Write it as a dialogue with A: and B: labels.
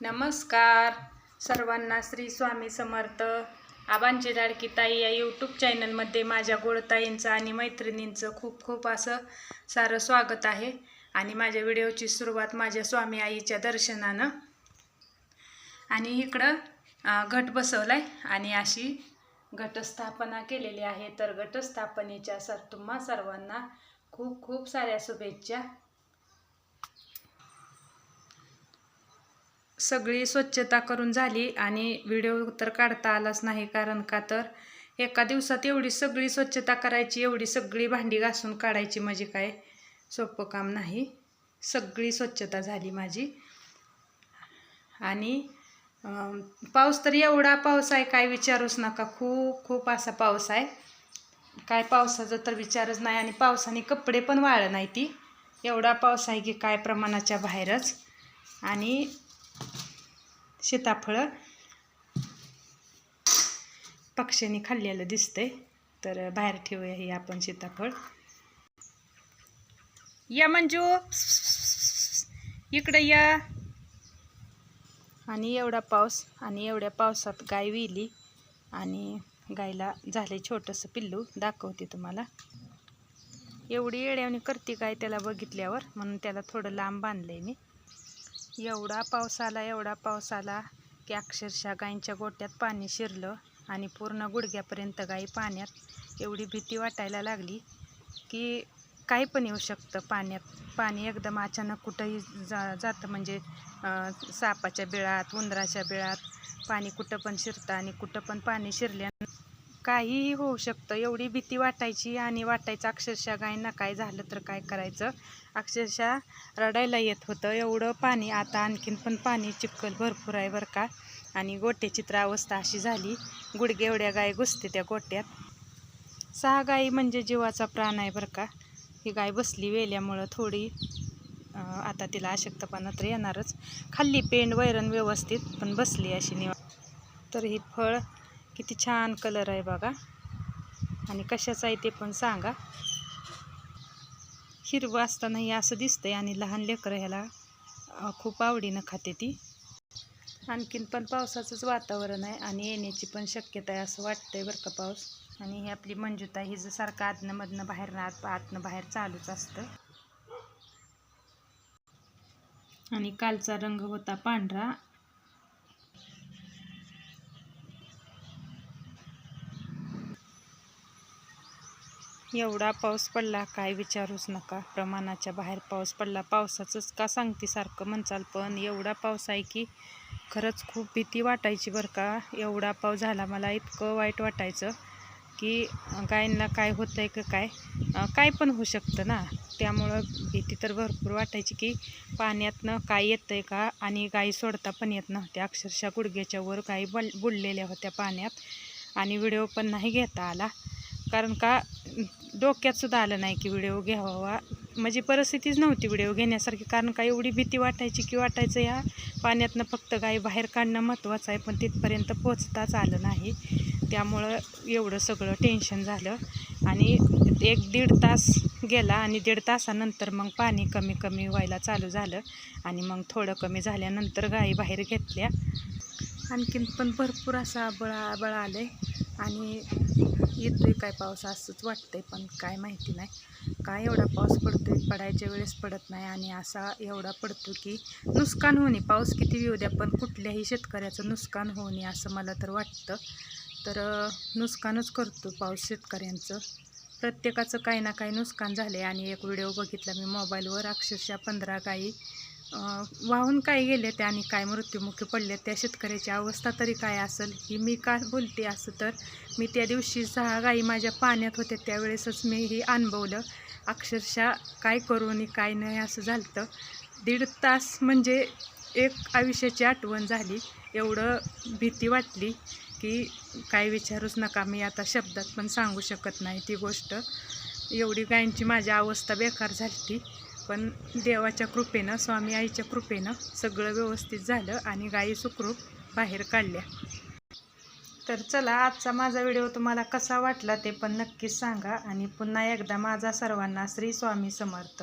A: नमस्कार. सर्वांना श्री स्वामी समर्थ. आबांची लाडकी ताई या यूट्यूब चॅनलमध्ये माझ्या गोडताईंचं आणि मैत्रिणींचं खूप खूप असं सारं स्वागत आहे. आणि माझ्या व्हिडिओची सुरुवात माझ्या स्वामी आईच्या दर्शनानं. आणि इकडं घट बसवला आहे आणि अशी घटस्थापना केलेली आहे. तर घटस्थापनेच्या सर तुम्हा सर्वांना खूप खूप साऱ्या शुभेच्छा. सगळी स्वच्छता करून झाली आणि व्हिडिओ तर काढता आलाच नाही कारण का तर एका दिवसात एवढी सगळी स्वच्छता करायची एवढी सगळी भांडी घासून काढायची म्हणजे काय? सोपं काम नाही. सगळी स्वच्छता झाली माझी. आणि पाऊस तर एवढा पाऊस आहे काय विचारूच नका. खूप खूप असा पाऊस आहे. काय पावसाचा तर विचारच नाही आणि पावसाने कपडे पण वाळलं नाही ती. एवढा पाऊस आहे की काय प्रमाणाच्या बाहेरच. आणि सीताफळं पक्ष्यांनी खाल्लेलं दिसतंय. तर बाहेर ठेवूया हे आपण सीताफळ. या मंजू. इकडं या. आणि एवढा पाऊस आणि एवढ्या पावसात गाय विली आणि गायला झाले छोटंसं पिल्लू दाखवते तुम्हाला. एवढी येड्यावणी करते काय त्याला बघितल्यावर म्हणून त्याला थोडं लांब बांधलं आहे मी. एवढा पाऊस आला एवढा पाऊस आला की अक्षरशः गायींच्या गोट्यात पाणी शिरलं आणि पूर्ण गुडघ्यापर्यंत गाई पाण्यात एवढी भीती वाटायला लागली की काही पण येऊ शकतं पाण्यात. पाणी एकदम अचानक कुठंही जा जातं म्हणजे सापाच्या बिळात उंदराच्या बिळात पाणी कुठं पण शिरतं आणि कुठं पण पाणी शिरल्या काहीही होऊ शकतं. एवढी भीती वाटायची आणि वाटायचं अक्षरशः गायींना काय झालं तर काय करायचं? अक्षरशः रडायला येत होतं. एवढं पाणी आता आणखीन पण पाणी चिखल भरपूर आहे बरं का. आणि गोट्याची तर अवस्था अशी झाली. गुडघे एवढ्या गाय घुसते त्या गोट्यात. सहा गायी म्हणजे जीवाचा प्राण आहे बरं का. ही गाय बसली वेल्यामुळं थोडी आता तिला अशक्तपणा तर येणारच. खाल्ली पेंड वैरण व्यवस्थित पण बसली अशी निवा तर ही फळ किती छान कलर आहे बघा. आणि कशाचं आहे ते पण सांगा. हिरवं असताना हे असं दिसतंय आणि लहान लेकरं ह्याला खूप आवडीनं खाते ती. आणखीन पण पावसाचंच वातावरण आहे आणि येण्याची पण शक्यता आहे असं वाटतंय बरं का पाऊस. आणि ही आपली मंजुता ही जर सारखं आतनंमधनं बाहेर आत आतनं बाहेर चालूच असतं. आणि कालचा रंग होता पांढरा एवढा पाऊस पडला काय विचारूच नका. प्रमाणाच्या बाहेर पाऊस पडला पावसाचंच का सांगते सारखं म्हणचाल पण एवढा पाऊस आहे की खरंच खूप भीती वाटायची बरं का. एवढा पाऊस झाला मला इतकं वाईट वाटायचं की गायींना काय होतं आहे का काय काय पण होऊ शकतं ना. त्यामुळं भीती तर भरपूर वाटायची की पाण्यातनं काय येतं आहे का आणि गायी सोडता पण येत नव्हत्या. अक्षरशः गुडघ्याच्या वर गायी बल बुडलेल्या होत्या पाण्यात आणि व्हिडिओ पण नाही घेता आला. कारण का डोक्यात सुद्धा आलं नाही की व्हिडिओ घ्यावा. म्हणजे परिस्थितीच नव्हती व्हिडिओ घेण्यासारखी. कारण काय एवढी भीती वाटायची की वाटायचं या पाण्यातनं फक्त गाई बाहेर काढणं महत्त्वाचं आहे पण तिथपर्यंत पोचताच आलं नाही. त्यामुळं एवढं सगळं टेन्शन झालं. आणि एक दीड तास गेला आणि दीड तासानंतर मग पाणी कमी कमी व्हायला चालू झालं. आणि मग थोडं कमी झाल्यानंतर गाई बाहेर घेतल्या. आणखीन पण भरपूर असं आबळा आबळ आलं आहे आणि येतोय काय पाऊस असंच वाटतंय पण काय माहिती नाही. काय एवढा पाऊस पडतोय पडायच्या वेळेस पडत नाही आणि असा एवढा पडतो की नुकसान होणे पाऊस किती येऊ द्या पण कुठल्याही शेतकऱ्याचं नुकसान होणे असं मला तर वाटतं. तर नुकसानच करतो पाऊस शेतकऱ्यांचं. प्रत्येकाचं काही ना काही नुकसान झालं आहे आणि एक व्हिडिओ बघितला मी मोबाईलवर अक्षरशः पंधरा गाई वाहून काय गेले त्या आणि काय मृत्युमुखी पडले त्या शेतकऱ्याची अवस्था तरी काय असेल ही मी का बोलते असं तर? मी त्या दिवशी सहा गाई माझ्या पाण्यात होत्या त्यावेळेसच मी ही अनुभवलं. अक्षरशः काय करू आणि काय नाही असं झालं दीड तास म्हणजे एक आयुष्याची आठवण झाली. एवढं भीती वाटली की काय विचारूच नका मी आता शब्दात पण सांगू शकत नाही ती गोष्ट. एवढी गायींची माझी अवस्था बेकार झाली ती पण देवाच्या कृपेनं स्वामी आईच्या कृपेनं सगळं व्यवस्थित झालं आणि गायी सुखरूप बाहेर काढल्या. तर चला आजचा माझा व्हिडिओ तुम्हाला कसा वाटला ते पण नक्कीच सांगा आणि पुन्हा एकदा माझा सर्वांना श्री स्वामी समर्थ.